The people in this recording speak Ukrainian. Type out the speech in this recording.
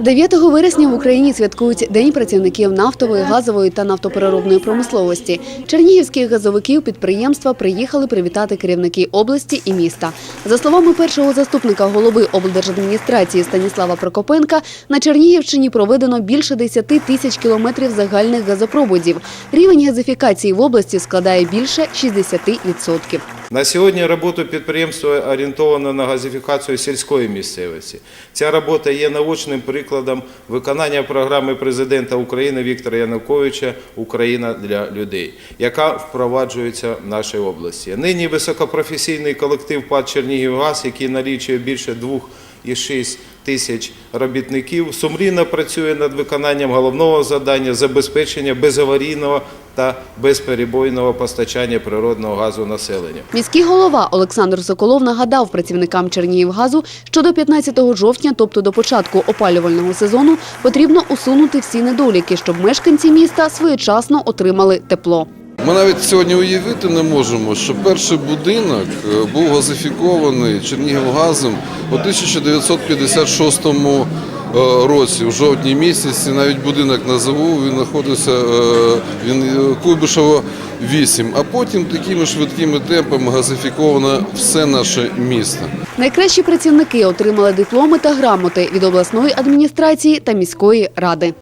9 вересня в Україні святкують День працівників нафтової, газової та нафтопереробної промисловості. Чернігівських газовиків підприємства приїхали привітати керівники області і міста. За словами першого заступника голови облдержадміністрації Станіслава Прокопенка, на Чернігівщині проведено більше 10 тисяч кілометрів загальних газопроводів. Рівень газифікації в області складає більше 60%. На сьогодні роботу підприємства орієнтована на газифікацію сільської місцевості. Ця робота є наочним прикладом виконання програми президента України Віктора Януковича Україна для людей, яка впроваджується в нашій області. Нині високопрофесійний колектив ПАД Чернігівгаз, який налічує більше 2,6 тисяч робітників, сумлінно працює над виконанням головного завдання забезпечення безаварійного та безперебойного постачання природного газу населенню. Міський голова Олександр Соколов нагадав працівникам Чернігівгазу, що до 15 жовтня, тобто до початку опалювального сезону, потрібно усунути всі недоліки, щоб мешканці міста своєчасно отримали тепло. Ми навіть сьогодні уявити не можемо, що перший будинок е, був газифікований Чернігівгазом у 1956 е, році, у жовтні місяці. Навіть будинок назову він знаходився е, він Куйбишево 8. А потім такими швидкими темпами газифіковано все наше місто. Найкращі працівники отримали дипломи та грамоти від обласної адміністрації та міської ради.